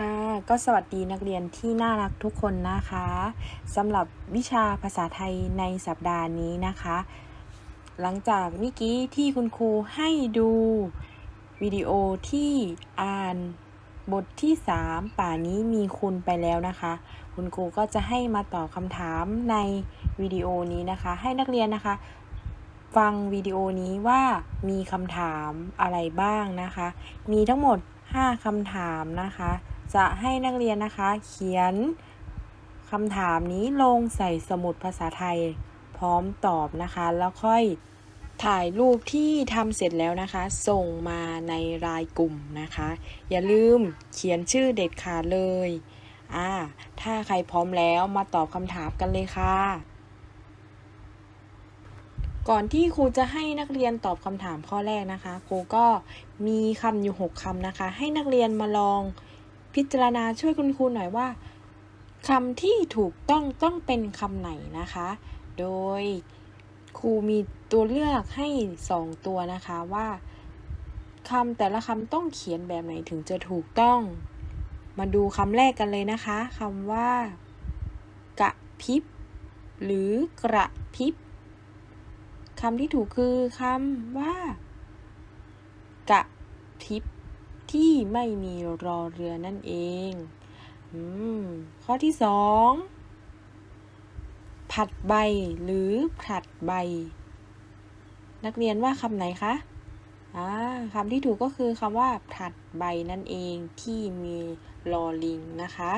ค่ะ ก็สวัสดีนักเรียนที่น่ารักทุกคนนะคะสำหรับวิชาภาษาไทยในสัปดาห์นี้นะคะ หลังจากเมื่อกี้ที่คุณครูให้ดูวิดีโอที่อ่านบทที่ 3 ป่านี้มีคุณไปแล้วนะคะ คุณครูก็จะให้มาตอบคำถามในวิดีโอนี้นะคะ ให้นักเรียนนะคะ ฟังวิดีโอนี้ว่ามีคำถามอะไรบ้างนะคะ มีทั้งหมด5คำถามนะคะ จะให้นักเรียนนะคะ เขียนคำถามนี้ลงใส่สมุดภาษาไทยพร้อมตอบนะคะ แล้วค่อยถ่ายรูปที่ทำเสร็จแล้วนะคะ ส่งมาในรายกลุ่มนะคะ อย่าลืมเขียนชื่อเด็ดขาดเลยอ่าถ้าใครพร้อมแล้วมาตอบคำถามกันเลยค่ะ ก่อนที่ครูจะให้นักเรียนตอบคำถามข้อแรกนะคะ ครูก็มีคำอยู่ 6คำนะคะ ให้นักเรียนมาลอง พิจารณาช่วยคุณครูหน่อยว่าคำที่ถูกต้องต้องเป็นคำไหนนะคะ โดยครูมีตัวเลือกให้ 2 ตัวนะคะว่าคำแต่ละคำต้องเขียนแบบไหนถึงจะถูกต้อง มาดูคำแรกกันเลยนะคะคำว่ากะพิบ หรือกระพิบคำที่ถูกคือคำว่า กะพิบ ที่ไม่มีรอเรือนั่นเองอข้อที่สองผัดใบหรือผัดใบ นักเรียนว่าคำไหนคะคำที่ถูกก็คือคำว่าผัดใบนั่นเองที่มีลอลิงนะคะ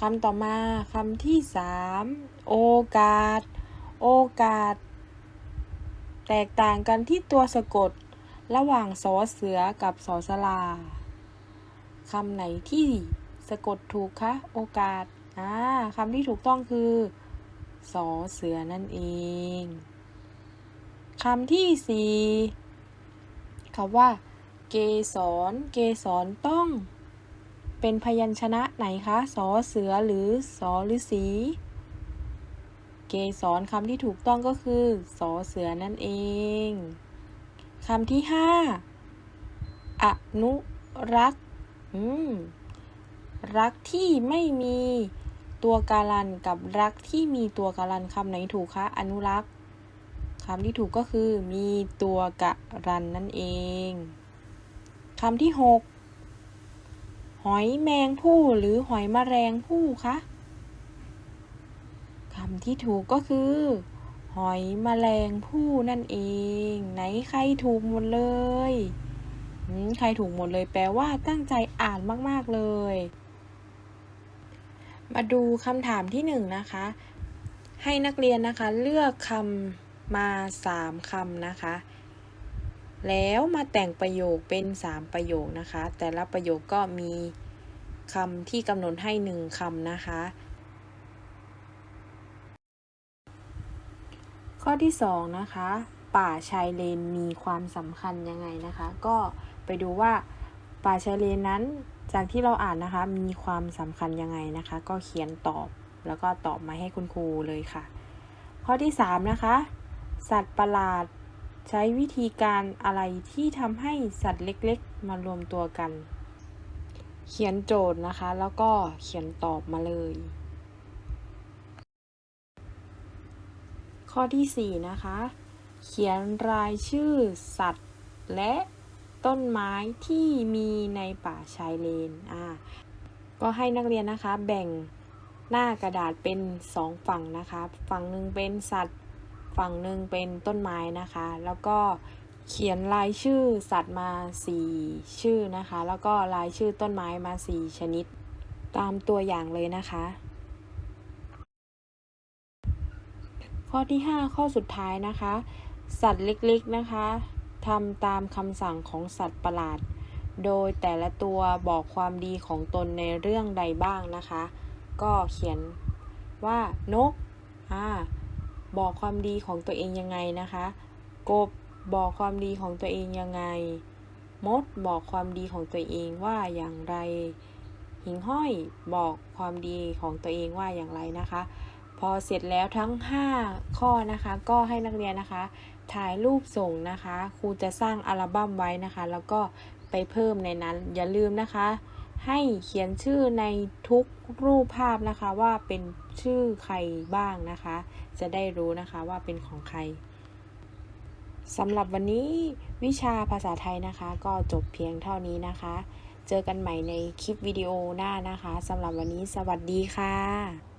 คำต่อมาคำที่สามโอกาส โอกาส แตกต่างกันที่ตัวสะกด ระหว่างสอเสือกับสอสลาคำไหนที่สะกดถูกคะ โอกาส อ่าคำที่ถูกต้องคือสอเสือนั่นเอง คำที่สี่คำว่า เกสร เกสรต้อง เป็นพยัญชนะไหนคะสอเสือหรือสอฤาษีเกสรคำที่ถูกต้องก็คือสอเสือนั่นเอง คำที่ห้าอนุรักษ์รักที่ไม่มีตัวการันกับรักที่มีตัวการันคำไหนถูกคะ อนุรักษ์คำที่ถูกก็คือ มีตัวกะรันนั่นเองคำที่หกหอยแมงผู้หรือหอยแมลงผู้คะคำที่ถูกก็คือ หอยแมลงผู้นั่นเอง ไหนใครถูกหมดเลยใครถูกหมดเลยแปลว่าตั้งใจอ่านมาก ๆ เลย มาดูคำถามที่หนึ่งนะคะ ให้นักเรียนนะคะเลือกคำมาสามคำนะคะ แล้วมาแต่งประโยคเป็นสามประโยคนะคะ แต่ละประโยคก็มีคำที่กำหนดให้หนึ่งคำนะคะ ข้อที่สองนะคะป่าชายเลนมีความสำคัญยังไงนะคะ ก็ไปดูว่าป่าชายเลนนั้นจากที่เราอ่านนะคะมีความสำคัญยังไงนะคะ ก็เขียนตอบแล้วก็ตอบมาให้คุณครูเลยค่ะ ข้อที่สามนะคะสัตว์ประหลาดใช้วิธีการอะไรที่ทำให้สัตว์เล็กๆ มารวมตัวกัน เขียนโจทย์นะคะ แล้วก็เขียนตอบมาเลย ข้อที่ 4 นะคะ เขียนรายชื่อสัตว์ และต้นไม้ที่มีในป่าชายเลน อ่า ก็ให้นักเรียนนะคะแบ่งหน้ากระดาษเป็น 2 ฝั่งนะคะ ฝั่งหนึ่งเป็นสัตว์ ฝั่งหนึ่งเป็นต้นไม้นะคะ แล้วก็เขียนรายชื่อสัตว์มา 4 ชื่อนะคะ แล้วก็รายชื่อต้นไม้มา 4 ชนิด ตามตัวอย่างเลยนะคะ ข้อที่ 5 ข้อสุดท้ายนะคะ สัตว์เล็กๆนะคะทำตามคำสั่งของสัตว์ประหลาด โดยแต่ละตัวบอกความดีของตนในเรื่องใดบ้างนะคะ ก็เขียนว่านกอ่าบอกความดีของตัวเองยังไงนะคะ กบบอกความดีของตัวเองยังไง มดบอกความดีของตัวเองว่าอย่างไร หิงห้อยบอกความดีของตัวเองว่าอย่างไรนะคะ พอเสร็จแล้วทั้ง 5 ข้อนะคะ ก็ให้นักเรียนนะคะ ถ่ายรูปส่งนะคะ ครูจะสร้างอัลบั้มไว้นะคะ แล้วก็ไปเพิ่มในนั้น อย่าลืมนะคะ ให้เขียนชื่อในทุกรูปภาพนะคะว่าเป็นชื่อใครบ้างนะคะ จะได้รู้นะคะว่าเป็นของใครสำหรับวันนี้วิชาภาษาไทยนะคะ ก็จบเพียงเท่านี้นะคะ เจอกันใหม่ในคลิปวิดีโอหน้านะคะสำหรับวันนี้สวัสดีค่ะ